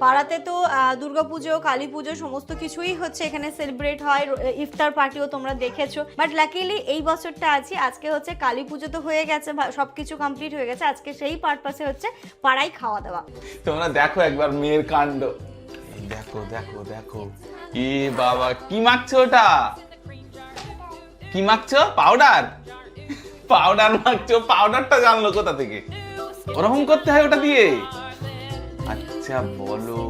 পাড়াতে তো দুর্গাপুজো কালী পুজো সমস্ত কিছুই হচ্ছে এখানে সেলিব্রেট হয়। ইফতার পার্টিও তোমরা দেখেছ। বাট লাকিলি এই বছরটা আছি, আজকে হচ্ছে কালী পুজো তো হয়ে গেছে ভা- সবকিছু কমপ্লিট হয়ে গেছে। আজকে সেই পারপাসে হচ্ছে পাড়ায় খাওয়া দাওয়া। তোমরা দেখো একবার মেয়ের কাণ্ড। দেখো দেখো দেখো। এ বাবা, কি মাখছো ওটা? কি মাখছো? Powder powder মাখছো? পাউডারটা জানলো কোথা থেকে? ওরকম করতে হয় ওটা দিয়ে। আচ্ছা বলো।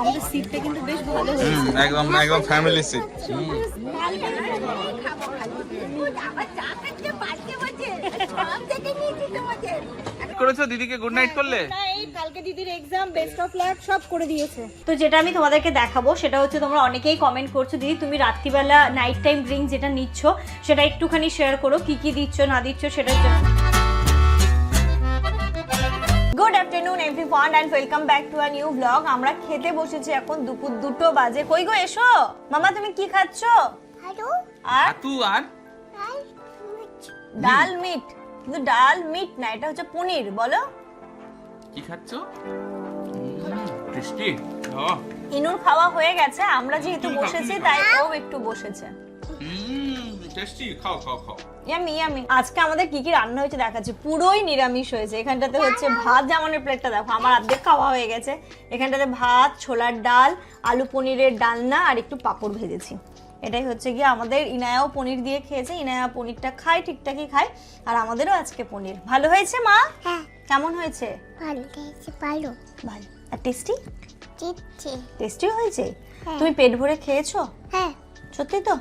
আমাদের সিটটা কিন্তু বেশ ভালো একদম একদম ফ্যামিলি সিট করেছ দিদিকে গুড নাইট করলে? কালকে দিদির এক্সাম বেস্ট অফ লাক সব করে দিয়েছে। তো যেটা আমি তোমাদেরকে দেখাবো সেটা হচ্ছে তোমরা অনেকেই কমেন্ট করছ দিদি তুমি রাত্রিবেলা নাইট টাইম ড্রিঙ্ক যেটা নিচ্ছ সেটা একটুখানি শেয়ার করো কি কি দিচ্ছ না দিচ্ছ সেটা good afternoon everyone and welcome back to a new blog আমরা খেতে বসেছি এখন দুপুর দুটো বাজে। কই গো এসো। মামা তুমি কি খাচ্ছ? আর? তু আর? ডাল মিট। কিন্তু ডাল মিট না এটা হচ্ছে পনির বলো। কি খাচ্ছ? টেস্টি। ইনুর খাওয়া হয়ে গেছে আমরা যেহেতু বসেছি তাই ও একটু বসেছে। টেস্টি খাও খাও খাও ইয়ামি ইয়ামি আজকে আমাদের কি কি রান্না হয়েছে দেখাচ্ছি। পুরোই নিরামিষ হয়েছে। এখানটাতে হচ্ছে ভাত জামানের প্লেটটা দেখো। আমার অর্ধেক খাওয়া হয়ে গেছে। এখানটাতে ভাত ছোলার ডাল আলু পনিরের ডালনা আর একটু পাঁপড় ভেজেছি। এটাই হচ্ছে গিয়ে আমাদের ইনায়াও পনির দিয়ে খেয়েছে। ইনায়া পনিরটা খায় ঠিকঠাকই খায়। আর আমাদেরও আজকে পনির। ভালো হয়েছে মা? হ্যাঁ। কেমন হয়েছে? ভালো লেগেছে ভালো। ভালো। আর টেস্টি। দিচ্ছে টেস্টি হয়েছে? হ্যাঁ। তুমি পেট ভরে খেয়েছো? হ্যাঁ। সত্যি তো?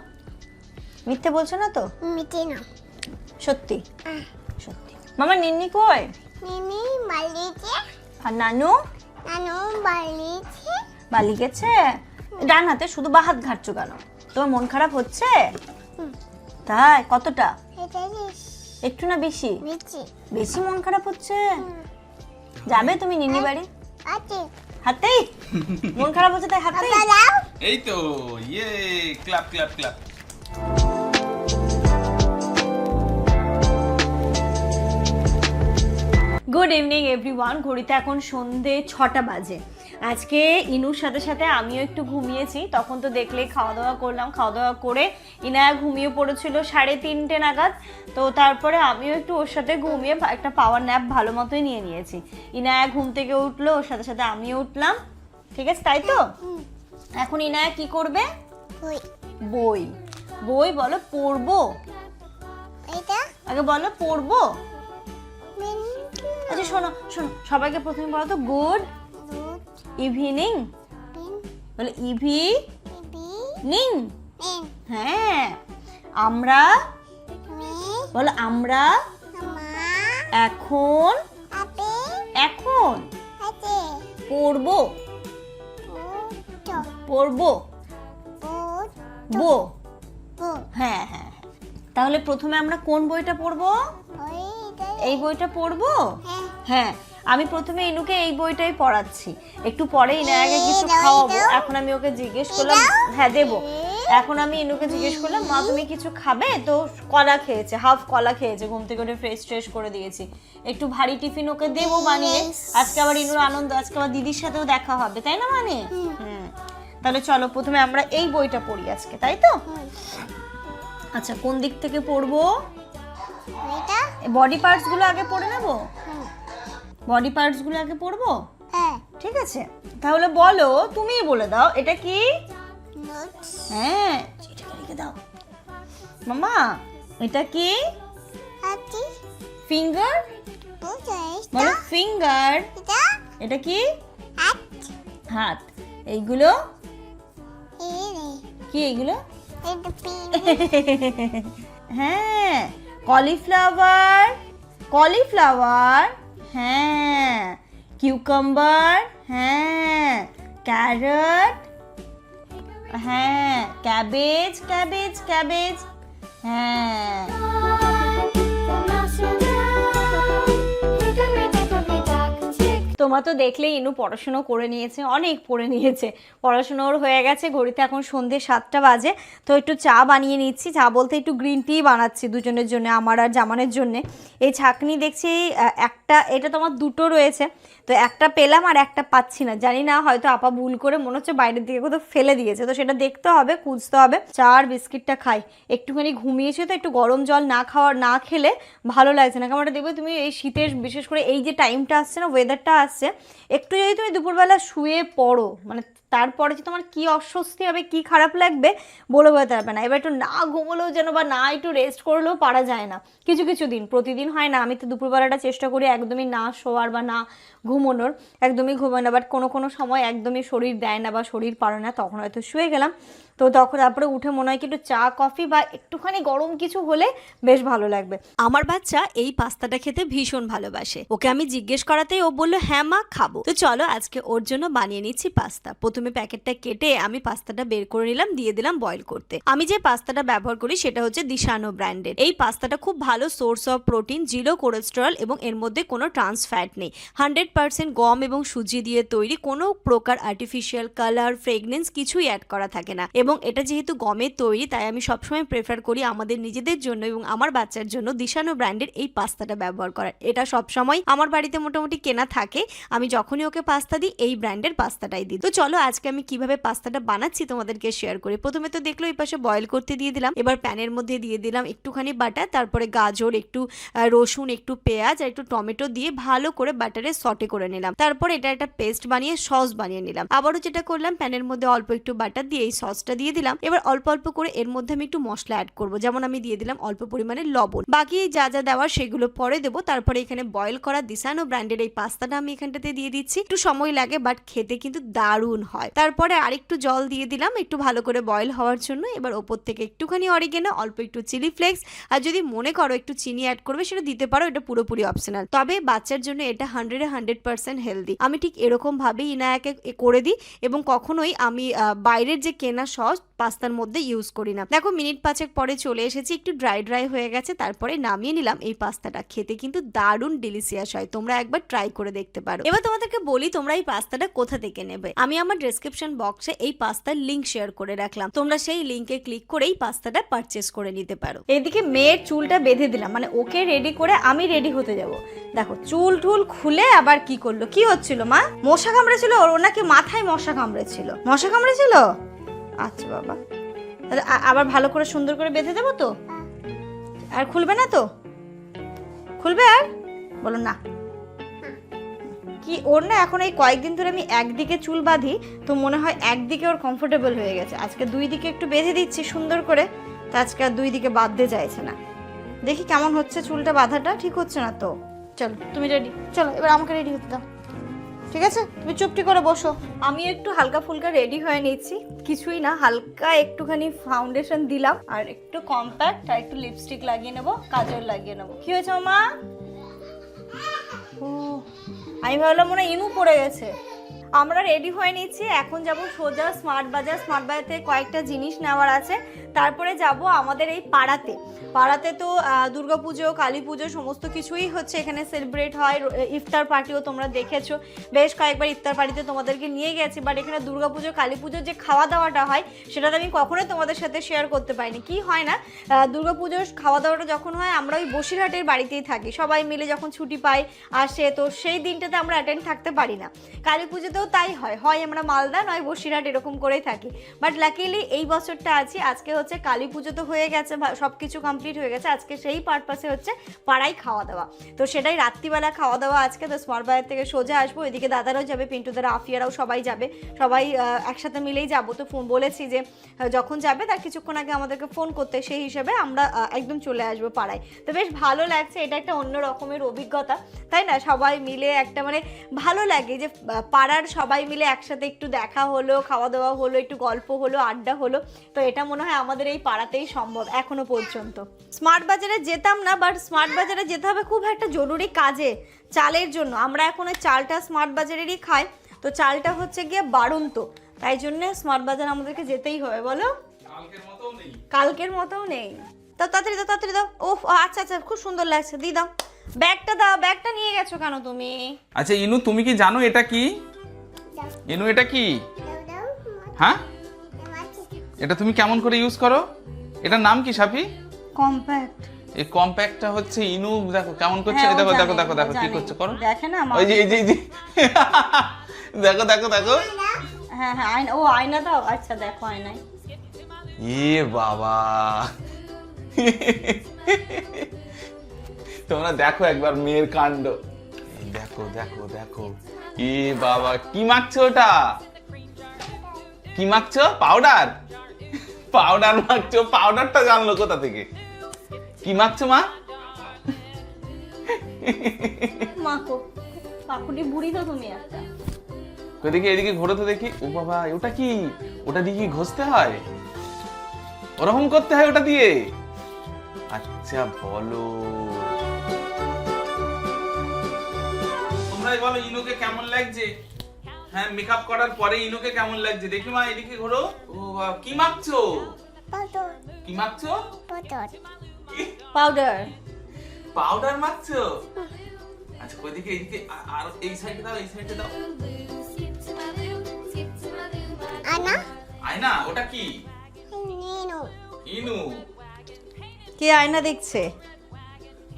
মিথ্যে বলছো না তো? মিটে না। সত্যি? হ্যাঁ। সত্যি। মামা নিন্নি কই? মিমি বালিছে আর নানু? নানু বালিছে বালি গেছে? ডান হাতে শুধু বা হাত ঘাটছো কেন? তোমার মন খারাপ হচ্ছে? তাই? কতটা? একটু না বেশি? বেশি। মন খারাপ হচ্ছে? যাবে তুমি নিনি বাড়ি? হাতেই? মন খারাপ হচ্ছে তাই হাতেই? এই তো ইয়ে club club club good evening everyone ঘড়িতে এখন সন্ধে ছটা বাজে। আজকে ইনুর সাথে সাথে আমিও একটু ঘুমিয়েছি। তখন তো দেখলে খাওয়া দাওয়া করলাম। খাওয়া দাওয়া করে ইনায়া ঘুমিয়ে পড়েছিল সাড়ে তিনটে নাগাদ। তো তারপরে আমিও একটু ওর সাথে ঘুমিয়ে একটা পাওয়ার ন্যাপ ভালো মতোই নিয়ে নিয়েছি। ইনায়া ঘুম থেকে উঠল ওর সাথে সাথে আমিও উঠলাম। ঠিক আছে তাই তো? এখন ইনায়া কি করবে? বই। বই। বলো পড়ব? আগে বলো পড়ব? আচ্ছা শোনো শোনো, সবাইকে প্রথমে বলো তো, গুড ইভিনিং। বলে ইভি নিং হ্যাঁ আমরা বলো, আমরা এখন এখন পড়ব। পড়ব। বো। হ্যাঁ হ্যাঁ হ্যাঁ। তাহলে প্রথমে আমরা কোন বইটা পড়ব? এই বইটা পড়ব? হ্যাঁ হ্যাঁ আমি প্রথমে ইনুকে এই বইটাই পড়াচ্ছি। একটু পরে ইনায়াকে কিছু খাওয়াবো। এখন আমি ওকে জিজ্ঞেস করলাম হ্যাঁ দেবো। এখন আমি ইনুকে জিজ্ঞেস করলাম মা তুমি কিছু খাবে? তো কলা খেয়েছে হাফ কলা খেয়েছে ঘুম থেকে উঠে ফ্রেশ ট্রেশ করে দিয়েছি। একটু ভারী টিফিন ওকে দেবো বানিয়ে। আজকে আবার ইনুর আনন্দ আজকে আবার দিদির সাথেও দেখা হবে তাই না মানে? হুম। তাহলে চলো প্রথমে আমরা এই বইটা পড়ি আজকে তাই তো? আচ্ছা কোন দিক থেকে পড়ব? বডি পার্টসগুলো আগে পড়ে নেব? বডি পার্টসগুলো আগে পড়ব হ্যাঁ। ঠিক আছে। তাহলে বলো তুমিই বলে দাও এটা কি? হ্যাঁ। লিখে দাও। মামা এটা কি? ফিঙ্গার বলো ফিঙ্গার এটা? এটা কি? হাত। হাত। এইগুলো? কি এইগুলো? হ্যাঁ। কলিফ্লাওয়ার কলিফ্লাওয়ার হ্যাঁ। কিউকাম্বার হ্যাঁ। ক্যারট হ্যাঁ। ক্যাবেজ ক্যাবেজ ক্যাবেজ হ্যাঁ। তোমার তো দেখলেই ইনু পড়াশুনো করে নিয়েছে, অনেক পড়ে নিয়েছে। পড়াশুনো ওর হয়ে গেছে, ঘড়িতে এখন সন্ধে সাতটা বাজে। তো একটু চা বানিয়ে নিচ্ছি, চা বলতে একটু গ্রিন টি বানাচ্ছি দুজনের জন্য, আমার আর জামানের জন্যে। এই ছাকনি দেখছি একটা, এটা তোমার দুটো রয়েছে। তো একটা পেলাম আর একটা পাচ্ছি না। জানি না, হয়তো আপা ভুল করে মনে হচ্ছে বাইরের দিকে কোথাও ফেলে দিয়েছে। তো সেটা দেখতে হবে, খুঁজতে হবে। চা আর বিস্কিটটা খাই। একটুখানি ঘুমিয়েছি তো, একটু গরম জল না খাওয়ার, না খেলে ভালো লাগছে না। কারণ দেখবে তুমি এই শীতের, বিশেষ করে এই যে টাইমটা আসছে না ওয়েদারটা আসছে একটু যদি তুমি দুপুরবেলা শুয়ে পড়ো মানে তারপরে যে তোমার কি অস্বস্তি হবে, কি খারাপ লাগবে, বলে বোঝাতে পারবে না। এবার একটু না ঘুমোলেও যেন বা না একটু রেস্ট করলেও পারা যায় না। কিছু কিছু দিন, প্রতিদিন হয় না। আমি তো দুপুরবেলাটা চেষ্টা করি একদমই না শোয়ার বা না ঘুমোনোর, একদমই ঘুমোয় না। বাট কোনো কোনো সময় একদমই শরীর দেয় না বা শরীর পারে না, তখন হয়তো শুয়ে গেলাম। তো তখন তারপরে উঠে মনে হয় কি একটু চা, কফি বা একটুখানি গরম কিছু হলে বেশ ভালো লাগবে। আমার বাচ্চা এই পাস্তাটা খেতে ভীষণ ভালোবাসে। ওকে আমি জিজ্ঞেস করাতেই ও বলল হ্যাঁ মা, খাব। তো চলো আজকে ওর জন্য বানিয়ে নিচ্ছি পাস্তা। প্রথমে প্যাকেটটা কেটে আমি পাস্তাটা বের করে নিলাম, দিয়ে দিলাম বয়েল করতে। আমি যে পাস্তাটা ব্যবহার করি সেটা হচ্ছে দিশানো ব্র্যান্ডের। এই পাস্তাটা খুব ভালো source of protein zero cholesterol এবং এর মধ্যে কোনো ট্রান্স ফ্যাট নেই। হান্ড্রেড পার্সেন্ট গম এবং সুজি দিয়ে তৈরি কোনো প্রকার আর্টিফিশিয়াল কালার ফ্রেগনেন্স কিছুই অ্যাড করা থাকে না। এবং এটা যেহেতু গমের তৈরি, তাই আমি সবসময় প্রেফার করি আমাদের নিজেদের জন্য এবং আমার বাচ্চার জন্য দিশানো ব্র্যান্ডের এই পাস্তাটা ব্যবহার করার। এটা সবসময় আমার বাড়িতে মোটামুটি কেনা থাকে। আমি যখনই ওকে পাস্তা দিই, এই ব্র্যান্ডের পাস্তাটাই দিই। তো চলো আজকে আমি কীভাবে পাস্তাটা বানাচ্ছি তোমাদেরকে শেয়ার করি। প্রথমে তো দেখল এই পাশে বয়েল করতে দিয়ে দিলাম। এবার প্যানের মধ্যে দিয়ে দিলাম একটুখানি বাটার তারপরে গাজর, একটু রসুন, একটু পেঁয়াজ আর একটু টমেটো দিয়ে ভালো করে বাটারে সটে করে নিলাম। তারপর এটা একটা পেস্ট বানিয়ে সস বানিয়ে নিলাম। আবারও যেটা করলাম, প্যানের মধ্যে অল্প একটু বাটার দিয়ে এই সসটা দিয়ে দিলাম। এবার অল্প অল্প করে এর মধ্যে আমি একটু মশলা অ্যাড করব। যেমন আমি দিয়ে দিলাম অল্প পরিমাণে লবণ। বাকি যা যা দেওয়ার সেগুলো পরে দেবো। তারপরে এখানে বয়েল করা দিসানো ব্র্যান্ডের এই পাস্তাটা আমি এখানটাতে দিয়ে দিচ্ছি। একটু সময় লাগে বাট খেতে কিন্তু দারুণ হয়। তারপরে আরেকটু জল দিয়ে দিলাম, একটু ভালো করে বয়েল হওয়ার জন্য। এবার ওপর থেকে একটুখানি অরিগেনো অল্প একটু চিলি ফ্লেক্স আর যদি মনে করো একটু চিনি অ্যাড করবে, সেটা দিতে পারো, এটা পুরোপুরি অপশনাল তবে বাচ্চার জন্য এটা হান্ড্রেডে হান্ড্রেড পার্সেন্ট হেলদি আমি ঠিক এরকম ভাবেই ইনায়াকে করে দিই। এবং কখনোই আমি বাইরের যে কেনা সস পাস্তার মধ্যে ইউজ করি না। দেখো, মিনিট পাঁচেক পরে চলে এসেছি, একটু ড্রাই ড্রাই হয়ে গেছে, তারপরে নামিয়ে নিলাম এই পাস্তাটা। খেতে কিন্তু দারুণ ডিলিশিয়াস হয়, তোমরা একবার ট্রাই করে দেখতে পারো। এবার তোমাদেরকে বলি, তোমরা এই পাস্তাটা কোথা থেকে নেবে। আমি আমার ডেসক্রিপশন বক্সে এই পাস্তার লিঙ্ক শেয়ার করে রাখলাম। তোমরা সেই লিঙ্কে ক্লিক করে এই পাস্তাটা পারচেস করে নিতে পারো। এদিকে মেয়ের চুলটা বেঁধে দিলাম মানে ওকে রেডি করে আমি রেডি হতে যাব। দেখো, চুল টুল খুলে আবার কি করল? কি হচ্ছিল মা? মশা কামড়েছিল ওর ওর নাকি মাথায় মশা কামড়েছিল। মশা কামড়েছিল? আচ্ছা বাবা। তাহলে আবার ভালো করে সুন্দর করে বেঁধে দেবো তো? আর খুলবে না তো? খুলবে আর? বলো না। কি ওর না এখন এই কয়েকদিন ধরে আমি একদিকে চুল বাঁধি, তো মনে হয় একদিকে ওর কমফোর্টেবল হয়ে গেছে। আজকে দুই দিকে একটু বেঁধে দিচ্ছি সুন্দর করে, তো আজকে আর দুই দিকে বাঁধতে চাইছে না। দেখি কেমন হচ্ছে চুলটা বাঁধাটা, ঠিক হচ্ছে না তো? চলো, তুমি রেডি চলো, এবার আমাকে রেডি হতে দাও। ঠিক আছে? তুমি চুপটি করে বসো। আমি একটু হালকা ফুলকা রেডি হয়ে নিয়েছি। কিছুই না, হালকা একটুখানি ফাউন্ডেশন দিলাম। আর একটু কম্প্যাক্ট আর একটু লিপস্টিক লাগিয়ে নেব, কাজল লাগিয়ে নেব। কি হয়েছে মা আমি ভাবলাম মনে হয় ইনু পড়ে গেছে। আমরা রেডি হয়ে নিচ্ছি। এখন যাব সোজা স্মার্ট বাজার। স্মার্ট বাজার থেকে কয়েকটা জিনিস নেওয়ার আছে। তারপরে যাব আমাদের এই পাড়াতে। পাড়াতে তো দুর্গা পুজো কালী পুজো সমস্ত কিছুই হচ্ছে এখানে সেলিব্রেট হয়। ইফতার পার্টিও তোমরা দেখেছ। বেশ কয়েকবার ইফতার পার্টিতে তোমাদেরকে নিয়ে গেছি বাট এখানে দুর্গা পুজো কালী পুজোর যে খাওয়া দাওয়াটা হয়, সেটা তো আমি কখনোই তোমাদের সাথে শেয়ার করতে পারিনি। কি হয় না দুর্গা পুজোর খাওয়া দাওয়াটা যখন হয়, আমরা ওই বসিরহাটের বাড়িতেই থাকি। সবাই মিলে যখন ছুটি পাই, আসে, তো সেই দিনটাতে আমরা অ্যাটেন্ড থাকতে পারি না। কালী পুজোতেও তাই হয়। হয় আমরা মালদা, নয় বসিরহাট, এরকম করেই থাকি। বাট লাকিলি এই বছরটা আছি, আজকে হচ্ছে কালী পুজো তো হয়ে গেছে সব কিছু কমপ্লিট হয়ে গেছে, আজকে সেই পারপাসে হচ্ছে পাড়ায় খাওয়া দাওয়া। তো সেটাই রাত্রিবেলা খাওয়া দাওয়া আজকে, তো স্মার্ট বাজার থেকে সোজা আসব এদিকে দাদারাও যাবে, পিন্টুদের আফিয়ারাও সবাই যাবে। সবাই একসাথে মিলেই যাব। তো ফোন বলেছি যে যখন যাবে তার কিছুক্ষণ আগে আমাদেরকে ফোন করতে, সেই হিসেবে আমরা একদম চলে আসব পাড়ায়। তো বেশ ভালো লাগছে, এটা একটা অন্য রকমের অভিজ্ঞতা। তাই না? সবাই মিলে একটা মানে ভালো লাগে যে পাড়ার সবাই মিলে একসাথে একটু দেখা হলো খাওয়া দাওয়া হলো একটু গল্প হলো আড্ডা হলো। তো এটা মনে হয় আমাদের এই পাড়াতেই সম্ভব এখনও পর্যন্ত। স্মার্ট বাজারে যেতাম না বাট স্মার্ট বাজারে যেতে হবে খুব একটা জরুরি কাজে চালের জন্য। আমরা এখন ওই চালটা স্মার্ট বাজারেরই খাই। তো চালটা হচ্ছে গিয়ে বাড়ন্ত। তাই জন্য স্মার্ট বাজার আমাদেরকে যেতেই হবে বলো? কালকের মতো নেই। কালকের মতোও নেই। তা তাড়াতাড়ি দাও তাড়াতাড়ি দাও। ও আচ্ছা আচ্ছা খুব সুন্দর লাগছে দি দাও। ব্যাগটা দাও ব্যাগটা নিয়ে গেছো কেন তুমি? আচ্ছা ইনু তুমি কি জানো এটা কি? ইনু এটা কি? হ্যাঁ? এটা তুমি কেমন করে ইউজ করো? এটার নাম কি সাফি? কম্প্যাক্ট এই কম্প্যাক্টটা হচ্ছে ইনু দেখো কেমন করছে। হ্যাঁ, দেখো দেখো দেখো দেখো কি করছে করো। দেখে না ওই যে এই যে দেখো দেখো দেখো। হ্যাঁ হ্যাঁ আয়না ও আয়না দাও। আচ্ছা দেখো আয়নায়। এ বাবা। তোমরা দেখো একবার মেয়ের কাণ্ড। দেখো দেখো দেখো। এ বাবা কি মাখছো ওটা? কি মাখছো? পাউডার? পাউডার মাখছো পাউডারটা জানলো কোথা থেকে? কি মাখছো মা? মাকো কাকুটি বুড়ি তো তুমি একটা। ওদিকে এদিকে ঘোরো তো দেখি। ও বাবা ওটা কি? ওটা দিয়ে কি ঘষতে হয়? ওরকম করতে হয় ওটা দিয়ে? আচ্ছা বলো। তোমরাই বলো ইনুকে কেমন লাগছে? হ্যাঁ মেকআপ করার পরে ইনুকে কেমন লাগছে? দেখি মা এদিকে ঘোরো। ও কি মাখছো? Photo. কি মাখছো? Photo. পাউডার। পাউডার মাখছো? আচ্ছা ওইদিকে এইদিকে আ- আর এই সাইডে দাও এই সাইডে দাও। Anna. আয়না ওটা কি? Nino. ইনু। কে আয়না দেখছে?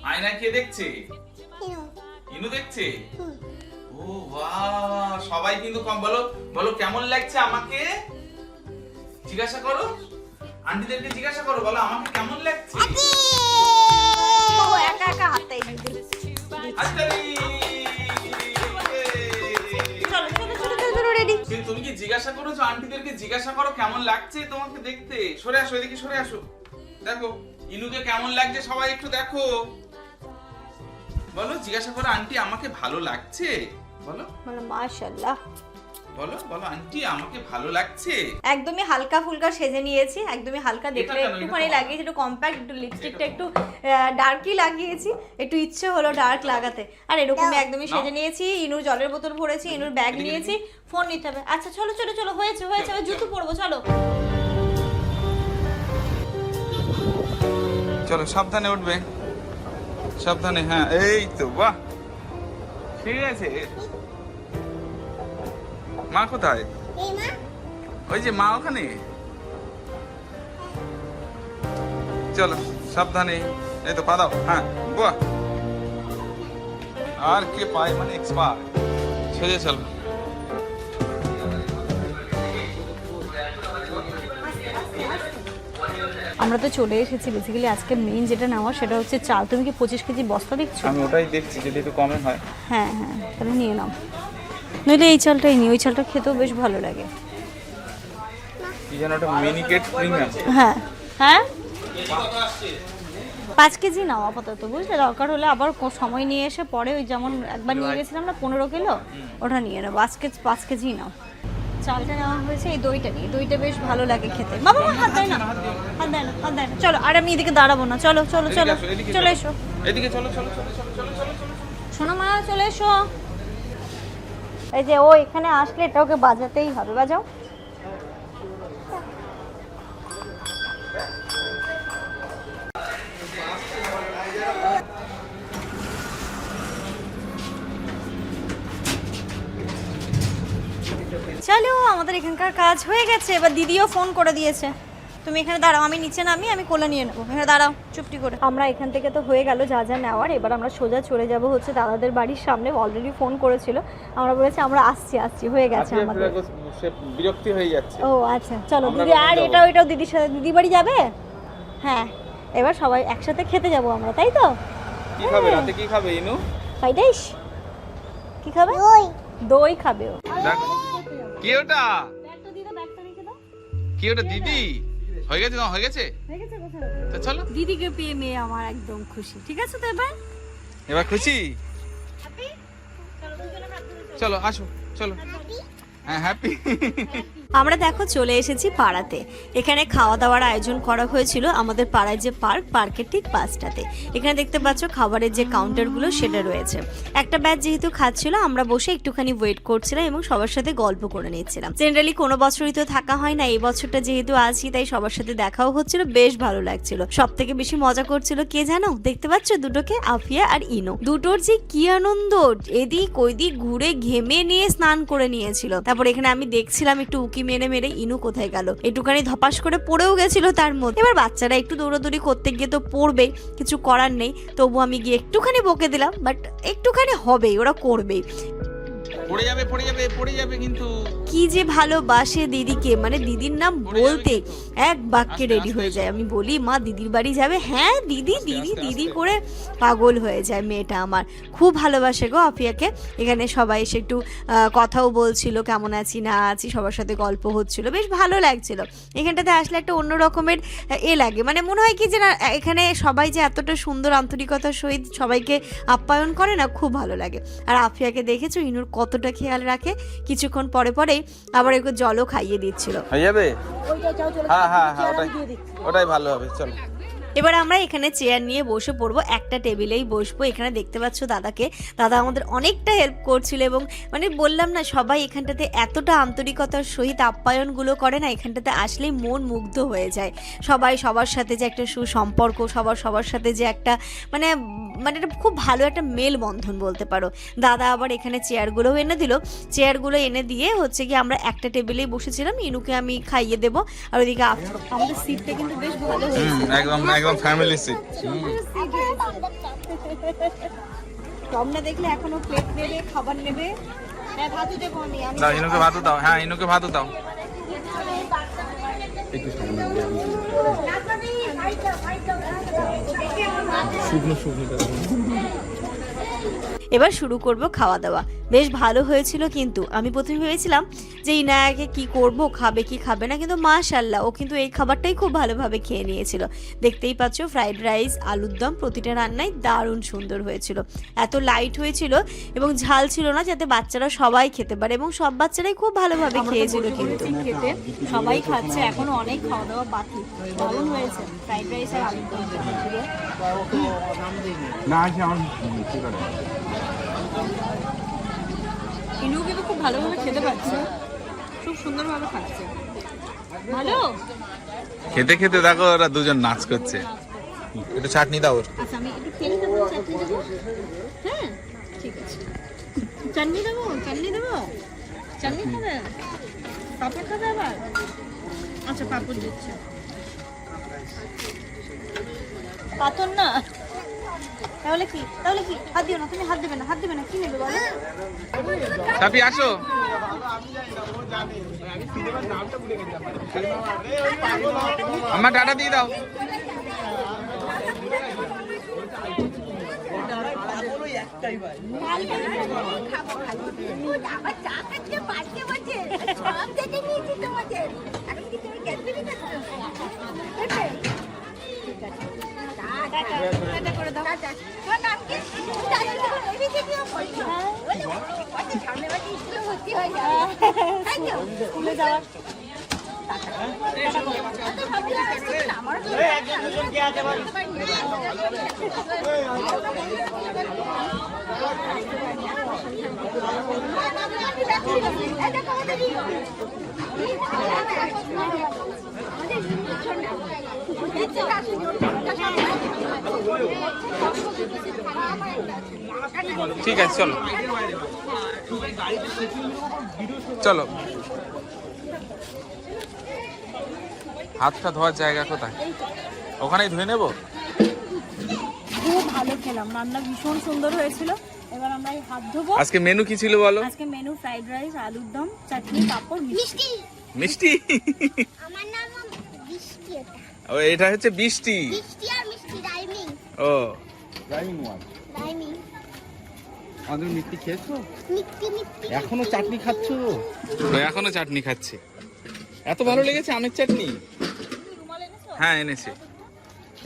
আয়না কে দেখছে? Nino. ইনু দেখছে. ও বাহ! সবাই কিন্তু কম বলো বলো কেমন লাগছে আমাকে? জিজ্ঞাসা করো। আন্টিদেরকে জিজ্ঞাসা করো বলো আমাকে কেমন লাগছে? ও একা একা হাতে তুমি কি জিজ্ঞাসা করেছ? আন্টিদেরকে জিজ্ঞাসা করো কেমন লাগছে তোমাকে দেখতে? সরে আসো এদিকে সরে আসো। দেখো ইনুকে কেমন লাগছে সবাই একটু দেখো। বলো জিজ্ঞাসা করো আন্টি আমাকে ভালো লাগছে? বলো। মানে মাশাআল্লাহ। বলো বলো আন্টি আমাকে ভালো লাগছে? একদমই হালকা ফুলকা সেজে নিয়েছি একদমই হালকা দেখলে একটুখানি তো- লাগিয়েছি একটু কম্প্যাক্ট একটু লিপস্টিকটা একটু ডার্কই লাগিয়েছি একটু ইচ্ছে হলো ডার্ক লাগাতে। আর এরকমই একদমই সেজে নিয়েছি ইনুর জলের বোতল ভরেছি ইনুর ব্যাগ নিয়েছি ফোন নিতে হবে। আচ্ছা চলো চলো চলো হয়েছে হয়েছে জুতো পরবো চলো। চলো সাবধানে উঠবে। সাবধানে হ্যাঁ এই তো বাহ। ঠিক আছে। মা কোথায়? ওই যে মা ওখানে। চলো সাবধানে। এই তো পাদাও হ্যাঁ বাহ। আর কে পায় মানে এক্সপার্ট সোজা চলো। আমরা তো চলে এসেছি বেসিক্যালি আজকে মেইন যেটা নেওয়া সেটা হচ্ছে চাল। তুমি কি পঁচিশ কেজি বস্তা দেখছ? আমি ওটাই দেখছি যদি একটু কমে হয়। হ্যাঁ হ্যাঁ তাহলে নিয়ে নাও। নইলে এই চালটাই নিই ওই চালটা খেতেও বেশ ভালো লাগে। কি যেন ওটা মিনিকেট প্রিমিয়াম হ্যাঁ হ্যাঁ? পাঁচ কেজি নাও আপাতত বুঝলে? দরকার হলে আবার কো- সময় নিয়ে এসে পরে ওই যেমন একবার নিয়ে গেছিলাম না পনেরো কিলো ওটা নিয়ে পাঁচ কেজি পাঁচ কেজি নাও। চালটা নেওয়া হয়েছে এই দইটা নিয়ে। দইটা বেশ ভালো লাগে খেতে। বাবা মা হাত দেয় না। হাত দেয় না হাত দেয় না। চলো আর আমি এদিকে দাঁড়াবো না। চলো চলো চলো চলে। এসো। এদিকে চলো চলো চলো চলো চলো চলো চলো। শোনো মা চলে এসো। এই যে ও এখানে আসলে এটা ওকে বাজাতেই হবে বাজাও। চলো আমাদের এখানকার কাজ হয়ে গেছে। এবার দিদিও ফোন করে দিয়েছে। তুমি এখানে দাঁড়াও আমি নিচে নামি আমি কোলে নিয়ে নেব। এখানে দাঁড়াও চুপটি করে। আমরা এখান থেকে তো হয়ে গেল যা যা নেওয়ার। এবার আমরা সোজা চলে যাব হচ্ছে দাদাদের বাড়ির সামনে। অলরেডি ফোন করেছিল। আমরা বলেছি আমরা আসছি আসছি হয়ে গেছে আমাদের। বিরক্তি হয়ে যাচ্ছে। ও আচ্ছা চলো দিদি আর এটা এটাও এটাও দিদির সাথে দিদি বাড়ি যাবে? হ্যাঁ এবার সবাই একসাথে খেতে যাব আমরা তাই তো? কি খাবে? রাতে কি খাবে ইনু? Fried rice. কি খাবে? Doi. দই খাবে ও। কি ওটা? কি ওটা দিদি? হয়ে গেছে হয়ে গেছে? তো চলো। দিদিকে পেয়ে মেয়ে আমার একদম খুশি। ঠিক আছে তো এবার? এবার খুশি? চলো আসো চলো। হ্যাঁ হ্যাপি আমরা দেখো চলে এসেছি পাড়াতে। এখানে খাওয়া দাওয়ার আয়োজন করা হয়েছিল আমাদের পাড়ায় যে পার্ক, পার্কের ঠিক পাঁচটাতে এখানে দেখতে পাচ্ছ খাবারের যে কাউন্টারগুলো সেটা রয়েছে। একটা ব্যাচ যেহেতু খাচ্ছিল, আমরা বসে একটুখানি ওয়েট করছিলাম এবং সবার সাথে গল্প করে নিচ্ছিলাম। জেনারেলি কোনো বছরই তো থাকা হয় না, এই বছরটা যেহেতু আছি, তাই সবার সাথে দেখাও হচ্ছিল, বেশ ভালো লাগছিল। সব থেকে বেশি মজা করছিল কে জানো? দেখতে পাচ্ছ দুটোকে, আফিয়া আর ইনো। দুটোর যে কি আনন্দ, এদিক ওইদিক ঘুরে ঘেমে নিয়ে স্নান করে নিয়েছিল। তারপর এখানে আমি দেখছিলাম একটু উকি উকি মেরে মেরে ইনু কোথায় গেল? একটুখানি ধপাস করে পড়েও গেছিল তার মধ্যে। এবার বাচ্চারা একটু দৌড়াদৌড়ি করতে গিয়ে তো পড়বে, কিছু করার নেই। তবু আমি গিয়ে একটুখানি বকে দিলাম বাট একটুখানি হবেই, ওরা করবেই। পড়ে যাবে পড়ে যাবে পড়ে যাবে কিন্তু। কি যে ভালোবাসে দিদিকে মানে দিদির নাম বলতে এক বাক্যে রেডি হয়ে যায়। আমি বলি মা দিদির বাড়ি যাবে? হ্যাঁ দিদি দিদি দিদি করে পাগল হয়ে যায় মেয়েটা আমার। খুব ভালোবাসে গো আফিয়াকে। এখানে সবাই এসে একটু কথাও বলছিল কেমন আছি না আছি? সবার সাথে গল্প হচ্ছিল। বেশ ভালো লাগছিল। এখানটাতে আসলে একটা অন্য রকমের এ লাগে। মানে মনে হয় কি যে না এখানে সবাই যে এতটা সুন্দর আন্তরিকতার সহিত সবাইকে আপ্যায়ন করে না খুব ভালো লাগে। আর আফিয়াকে দেখেছ? ইনুর কতটা খেয়াল রাখে। কিছুক্ষণ পরে পরে আবার একটু জলও খাইয়ে দিচ্ছিল। হয়ে যাবে? হ্যাঁ হ্যাঁ হ্যাঁ ওটাই ওটাই ভালো হবে চলো। এবার আমরা এখানে চেয়ার নিয়ে বসে পড়ব। একটা টেবিলেই বসবো। এখানে দেখতে পাচ্ছ দাদাকে। দাদা আমাদের অনেকটা হেল্প করছিল এবং মানে বললাম না সবাই এখানটাতে এতটা আন্তরিকতার সহিত আপ্যায়নগুলো করে না এখানটাতে আসলেই মন মুগ্ধ হয়ে যায়। সবাই সবার সাথে যে একটা সুসম্পর্ক সবার সবার সাথে যে একটা মানে মানে এটা খুব ভালো একটা মেল বন্ধন বলতে পারো। দাদা আবার এখানে চেয়ারগুলোও এনে দিল। চেয়ারগুলো এনে দিয়ে হচ্ছে কি আমরা একটা টেবিলেই বসেছিলাম। ইনুকে আমি খাইয়ে দেবো। আর ওইদিকে আমাদের সিটটা কিন্তু বেশ ভালো হয়েছে। একদম। একদম ফ্যামিলি সিট টমনা দেখলে এখনও প্লেট নেবে খাবার নেবে। হ্যাঁ ভাতও দেবো আমি আমি দাও ইনুকে ভাতও দাও। হ্যাঁ ইনুকে ভাতও দাও। এবার শুরু করব খাওয়া দাওয়া। বেশ ভালো হয়েছিল কিন্তু। আমি প্রথমে ভেবেছিলাম যে ইনায়াকে কি করব খাবে কি খাবে না কিন্তু মাশাল্লাহ ও কিন্তু এই খাবারটাই খুব ভালোভাবে খেয়ে নিয়েছিল। দেখতেই পাচ্ছ ফ্রাইড রাইস আলুর দম প্রতিটা রান্নাই দারুণ সুন্দর হয়েছিল। এত লাইট হয়েছিল এবং ঝাল ছিল না যাতে বাচ্চারা সবাই খেতে পারে এবং সব বাচ্চারাই খুব ভালোভাবে খেয়েছিল কিন্তু। খেতে সবাই খাচ্ছে এখন অনেক খাওয়া দাওয়া বাকি। দারুণ হয়েছে ফ্রাইড রাইস আর আলুর দম। না আছে আমার ঠিক আছে ইনু কিন্তু খুব ভালোভাবে খেতে পারছে। খুব সুন্দরভাবে খাচ্ছে। ভালো? খেতে খেতে দেখো ওরা দুজন নাচ করছে। একটু চাটনি দাও ওর। আচ্ছা আমি একটু তেল দেবো চাটনি দেবো? হ্যাঁ ঠিক আছে। চাটনি দেবো? চাটনি দেবো? চাটনি খাবে? পাপড় খাবে আবার? আচ্ছা পাপড় দিচ্ছে। পাতন না? তাহলে কি? তাহলে কি? হাত দিও না তুমি হাত দেবে না হাত দেবে না কি নেবে বলো? সাপি আসো। আমার টাটা দিয়ে দাও। আবার চা করে দাও। স্কুলে যাওয়ার তো ঠিক আছে চলো। চলো। হাতটা ধোয়ার জায়গা কোথায়? ওখানেই ধুয়ে নেব? খুব ভালো খেলাম। রান্না ভীষণ সুন্দর হয়েছিল। এবার আমরা এই হাত ধোবো। আজকে মেনু কি ছিল বলো? আজকে মেনু ফ্রাইড রাইস আলুর দম চাটনি পাঁপড় মিষ্টি। মিষ্টি? আমার নাম ও এটা হচ্ছে বৃষ্টি বৃষ্টি আর মিষ্টি রাইমিং ও। রাইমিং আমাদের মিষ্টি খেয়েছো? মিষ্টি মিষ্টি এখনও চাটনি খাচ্ছো? ও এখনও চাটনি খাচ্ছে। এত ভালো লেগেছে আমের চাটনি? হ্যাঁ এনেছে।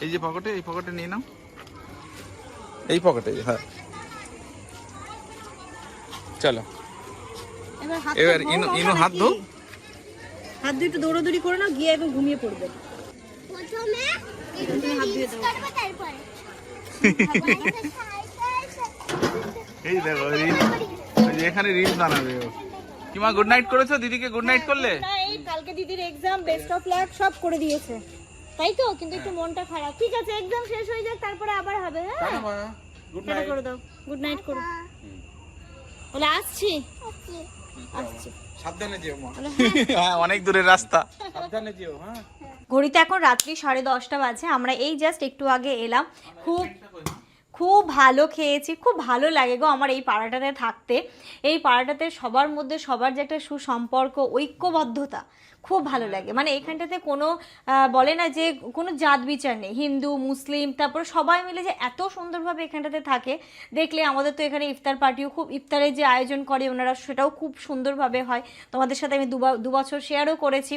এই যে পকেটে এই পকেটে নিয়ে নাও। এই পকেটে হ্যাঁ। চলো। এবার হাত এবার ইনু ইনু হাত ধো। হাত দিয়ে একটু দৌড়াদৌড়ি করে না গিয়ে একদম ঘুমিয়ে পড়বে। প্রথমে রিলস এই দেখো এখানে রিল বানাবে ও। কি মা গুড নাইট করেছ? দিদিকে গুড নাইট করলে? এই কালকে দিদির এক্সাম বেস্ট অফ লাক সব করে দিয়েছে। তাই তো? কিন্তু একটু মনটা খারাপ। ঠিক আছে এক্সাম শেষ হয়ে যাক তারপরে আবার হবে হ্যাঁ? গুড টাটা করে দাও। গুড নাইট করো। বলে আসছি. আসছি। সাবধানে যেও মা। হ্যাঁ। অনেক দূরের রাস্তা। সাবধানে যেও হ্যাঁ। ঘড়িতে এখন রাত্রি সাড়ে দশটা বাজে। আমরা এই জাস্ট একটু আগে এলাম। খুব খুব ভালো খেয়েছি খুব ভালো লাগে গো আমার এই পাড়াটাতে থাকতে। এই পাড়াটাতে সবার মধ্যে সবার যে একটা সুসম্পর্ক ঐক্যবদ্ধতা খুব ভালো লাগে। মানে এখানটাতে কোনো বলে না যে কোনো জাত বিচার নেই। হিন্দু মুসলিম তারপরে সবাই মিলে যে এত সুন্দরভাবে এখানটাতে থাকে দেখলে আমাদের তো এখানে ইফতার পার্টিও খুব ইফতারের যে আয়োজন করে ওনারা সেটাও খুব সুন্দরভাবে হয়। তোমাদের সাথে আমি দু বছর শেয়ারও করেছি।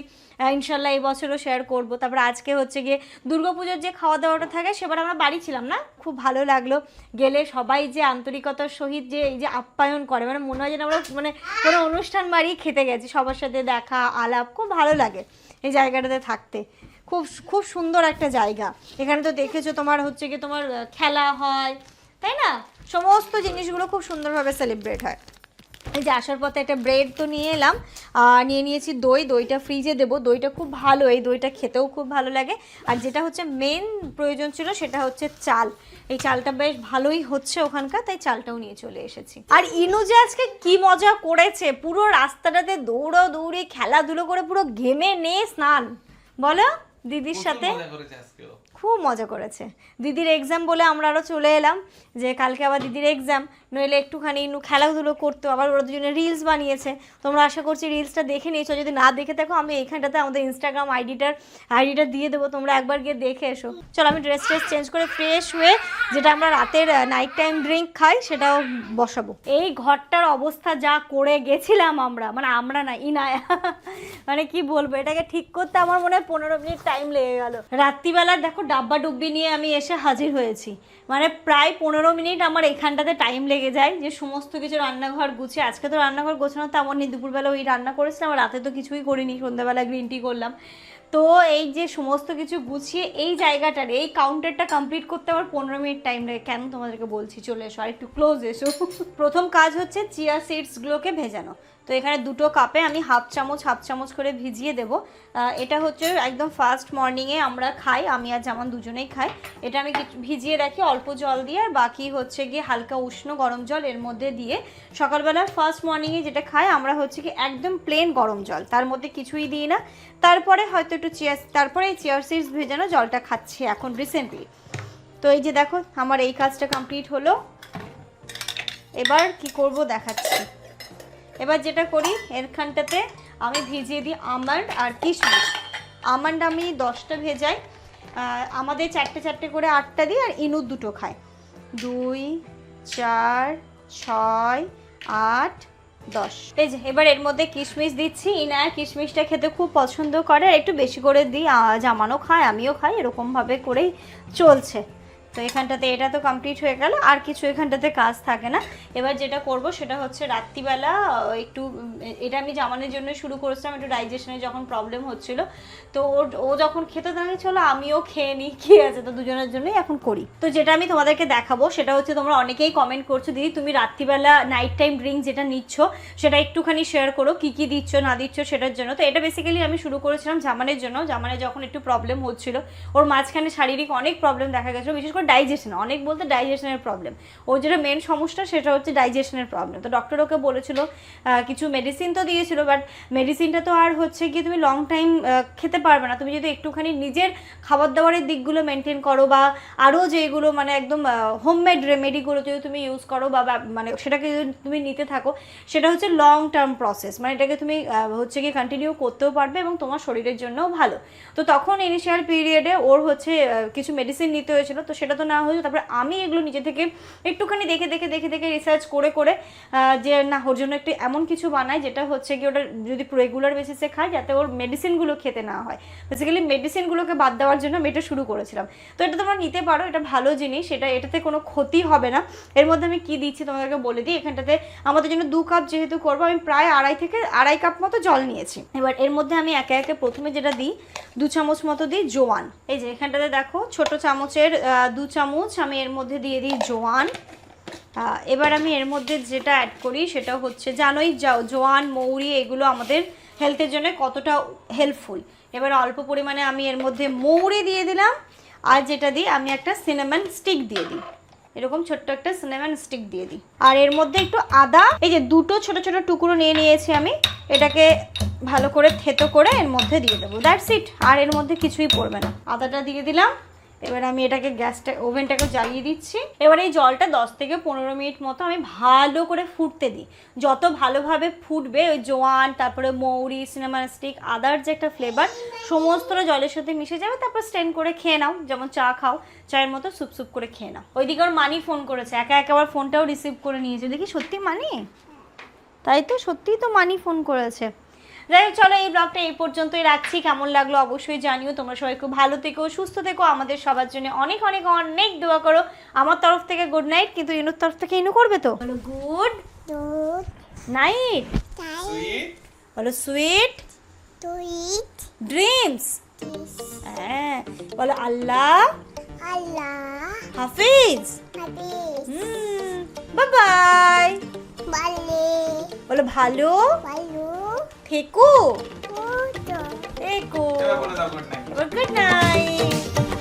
ইনশাল্লাহ এই বছরও শেয়ার করব। তারপর আজকে হচ্ছে গিয়ে দুর্গাপুজোর যে খাওয়া দাওয়াটা থাকে সেবার আমরা বাড়ি ছিলাম না? খুব ভালো লাগল। গেলে সবাই যে আন্তরিকতার সহিত যে এই যে আপ্যায়ন করে মানে মনে হয় যেন আমরা মানে কোনো অনুষ্ঠান বাড়ি খেতে গেছি। সবার সাথে দেখা আলাপ খুব ভালো লাগে এই জায়গাটাতে থাকতে। খুব খুব সুন্দর একটা জায়গা। এখানে তো দেখেছ তোমার হচ্ছে কি তোমার খেলা হয়, তাই না? সমস্ত জিনিসগুলো খুব সুন্দরভাবে সেলিব্রেট হয়। এই যে আসার পথে একটা ব্রেড তো নিয়ে এলাম। আর নিয়ে নিয়েছি দই দইটা ফ্রিজে দেবো। দইটা খুব ভালো এই দইটা খেতেও খুব ভালো লাগে। আর যেটা হচ্ছে মেন প্রয়োজন ছিল সেটা হচ্ছে চাল। এই চালটা বেশ ভালোই হচ্ছে ওখানকার তাই চালটাও নিয়ে চলে এসেছি। আর ইনু যে আজকে কি মজা করেছে পুরো রাস্তাটাতে দৌড়ো দৌড়ি খেলাধুলো করে পুরো ঘেমে নে স্নান। বলো দিদির সাথে। খুব মজা করেছে। দিদির এক্সাম বলে আমরা আরও চলে এলাম যে কালকে আবার দিদির এক্সাম নইলে একটুখানি খেলাধুলো করতো, আবার ওরা দুজনে রিলস বানিয়েছে। তোমরা আশা করছি রিলসটা দেখে নিয়েছো, যদি না দেখে থাকো, আমি এখানটাতে আমাদের ইনস্টাগ্রাম আইডিটার আইডিটা দিয়ে দেবো, তোমরা একবার গিয়ে দেখে এসো। চলো, আমি ড্রেস ট্রেস চেঞ্জ করে ফ্রেশ হয়ে যেটা আমরা রাতের নাইট টাইম ড্রিঙ্ক খাই, সেটাও বসাবো। এই ঘরটার অবস্থা যা করে গেছিলাম আমরা মানে আমরা না, ইনায়া। মানে কি বলব, এটাকে ঠিক করতে আমার মনে হয় পনেরো মিনিট টাইম লেগে গেল। রাত্রিবেলা দেখো ডাব্বা ডুব্বি নিয়ে আমি এসে হাজির হয়েছি। মানে প্রায় পনেরো মিনিট আমার এখানটাতে টাইম লেগে যায় যে সমস্ত কিছু রান্নাঘর গুছিয়ে, আজকে তো রান্নাঘর গোছানো তেমন নেই, দুপুরবেলা ওই রান্না করেছিলাম রাতে তো কিছুই করিনি, সন্ধ্যাবেলা গ্রিন টি করলাম। তো এই যে সমস্ত কিছু গুছিয়ে এই জায়গাটার, এই কাউন্টারটা কমপ্লিট করতে আমার পনেরো মিনিট টাইম লাগে, কেন তোমাদেরকে বলছি? চলে এসো, আর একটু ক্লোজ এসো। প্রথম কাজ হচ্ছে চিয়া সিডসগুলোকে ভেজানো। তো এখানে দুটো কাপে আমি হাফ চামচ হাফ চামচ করে ভিজিয়ে দেব। এটা হচ্ছে একদম ফার্স্ট মর্নিংয়ে আমরা খাই, আমি আর জামান দুজনেই খাই। এটা আমি ভিজিয়ে রাখি, অল্প জল দিয়ে, আর বাকি হচ্ছে গিয়ে হালকা উষ্ণ গরম জল এর মধ্যে দিয়ে। সকালবেলা ফার্স্ট মর্নিংয়ে যেটা খাই, আমরা হচ্ছে কি একদম প্লেন গরম জল, তার মধ্যে কিছুই দিই না। তারপরে হয়তো একটু চেয়ার তারপরে এই চেয়ার সিডস ভেজানো জলটা খাচ্ছি এখন রিসেন্টলি তো এই যে দেখো, আমার এই কাজটা কমপ্লিট হলো। এবার কি করব দেখাচ্ছি। এবার যেটা করি এরখানটাতে আমি ভিজিয়ে দিই আমন্ড আর কিশমিশ। আমন্ড আমি দশটা ভেজাই আমাদের চারটে চারটে করে আটটা দিই আর ইনুর দুটো খায় দুই চার ছয় আট দশ। এই যে এবার এর মধ্যে কিশমিশ দিচ্ছি। ইনায়া কিশমিশটা খেতে খুব পছন্দ করে আর একটু বেশি করে দিই আহ, জামানও খায় আমিও খাই এরকমভাবে করেই চলছে। তো এখানটাতে এটা তো কমপ্লিট হয়ে গেল, আর কিছু এখানটাতে কাজ থাকে না। এবার যেটা করব সেটা হচ্ছে রাত্রিবেলা একটু এটা আমি জামানের জন্য শুরু করেছিলাম, একটু ডাইজেশনে যখন প্রবলেম হচ্ছিল। তো ওর, ও যখন খেতে থাকে চলো আমিও খেয়ে নিই কি আছে তো দুজনের জন্যই এখন করি। তো যেটা আমি তোমাদেরকে দেখাবো, সেটা হচ্ছে তোমরা অনেকেই কমেন্ট করছ, দিদি, তুমি রাত্রিবেলা নাইট টাইম ড্রিঙ্ক যেটা নিচ্ছ, সেটা একটুখানি শেয়ার করো, কি কি দিচ্ছ, না দিচ্ছ সেটার জন্য। তো এটা বেসিক্যালি আমি শুরু করেছিলাম জামানের জন্য। জামানের যখন একটু প্রবলেম হচ্ছিল, ওর মাঝখানে শারীরিক অনেক প্রবলেম দেখা গেছিল, বিশেষ করে ডাইজেশন অনেক বলতে ডাইজেশনের প্রবলেম ওর যেটা মেন সমস্যা সেটা হচ্ছে ডাইজেশনের প্রবলেম তো ডক্টর ওকে বলেছিল কিছু মেডিসিন তো দিয়েছিল বাট মেডিসিনটা তো আর হচ্ছে কি তুমি লং টাইম খেতে পারবে না। তুমি যদি একটুখানি নিজের খাবার দাবারের দিকগুলো মেনটেন করো বা আরও যেগুলো মানে একদম হোমমেড রেমেডিগুলো যদি তুমি ইউজ করো বা মানে সেটাকে যদি তুমি নিতে থাকো, সেটা হচ্ছে লং টার্ম প্রসেস মানে এটাকে তুমি হচ্ছে কি কন্টিনিউ করতেও পারবে এবং তোমার শরীরের জন্যও ভালো। তো তখন ইনিশিয়াল পিরিয়ডে ওর হচ্ছে কিছু মেডিসিন নিতে হয়েছিল, তো সেটা তো না হয়েছে, তারপরে আমি এগুলো নিজে থেকে একটুখানি দেখে দেখে দেখে দেখে রিসার্চ করে করে যে না, ওর জন্য একটু এমন কিছু বানাই যেটা হচ্ছে কি ওটা যদি রেগুলার বেসিসে খায় যাতে ওর মেডিসিনগুলো খেতে না হয়। বেসিক্যালি মেডিসিনগুলোকে বাদ দেওয়ার জন্য আমি এটা শুরু করেছিলাম। তো এটা তোমরা নিতে পারো, এটা ভালো জিনিস, এটা, এটাতে কোনো ক্ষতি হবে না। এর মধ্যে আমি কি দিচ্ছি তোমাদেরকে বলে দিই, এখানটাতে আমাদের জন্য দু কাপ যেহেতু করব, আমি প্রায় আড়াই থেকে, আড়াই কাপ মতো জল নিয়েছি। এবার এর মধ্যে আমি একে একে প্রথমে যেটা দিই, দু চামচ মতো দিই জোয়ান। এই যে এখানটাতে দেখো, ছোট চামচের দু চামচ, আমি এর মধ্যে দিয়ে দিই জোয়ান। এবার আমি এর মধ্যে যেটা অ্যাড করি সেটা হচ্ছে জানোই জোয়ান, মৌরি, এগুলো আমাদের হেলথের জন্য কতটা হেল্পফুল এবার অল্প পরিমাণে আমি এর মধ্যে মৌরি দিয়ে দিলাম, আর যেটা দিই, আমি একটা সিনেমান স্টিক দিয়ে দিই। এরকম ছোট্ট একটা সিনেমান স্টিক দিয়ে দিই। আর এর মধ্যে একটু আদা, এই যে দুটো ছোট ছোট টুকরো নিয়ে নিয়েছি আমি, এটাকে ভালো করে থেতো করে এর মধ্যে দিয়ে দেবো। দ্যাটস ইট আর এর মধ্যে কিছুই পড়বে না। আদাটা দিয়ে দিলাম এবার আমি এটাকে গ্যাসটা ওভেনটাকে জ্বালিয়ে দিচ্ছি। এবার এই জলটা দশ থেকে পনেরো মিনিট মতো আমি ভালো করে ফুটতে দিই। যত ভালোভাবে ফুটবে, ওই জোয়ান, তারপরে মৌরি সিনেমা স্টিক আদার যে একটা ফ্লেভার সমস্তটা জলের সাথে মিশে যাবে, তারপর স্টেন করে খেয়ে নাও। যেমন চা খাও, চায়ের মতো সুপ সুপ করে খেয়ে নাও। ওইদিকে ওর মানি ফোন করেছে, একা একা আবার ফোনটাও রিসিভ করে নিয়েছে। দেখি সত্যি মানি? তাই তো, সত্যিই তো মানি ফোন করেছে। যাই হোক চলো এই ব্লগটা এই পর্যন্তই রাখছি। কেমন লাগল অবশ্যই জানিও। তোমরা সবাই খুব ভালো থেকো সুস্থ থেকো। আমাদের সবার জন্য অনেক অনেক অনেক দোয়া করো। আমার তরফ থেকে গুড নাইট কিন্তু ইনুর তরফ থেকে ইনু করবে তো? বলো গুড নাইট বলো সুইট ড্রিমস হ্যাঁ বলো আল্লাহ। আল্লাহ। হাফিজ। হাবিস হুম বাই বালে। বলো ভালো। বালু থেকো। থেকো। এবার গুড নাইট গুড নাইট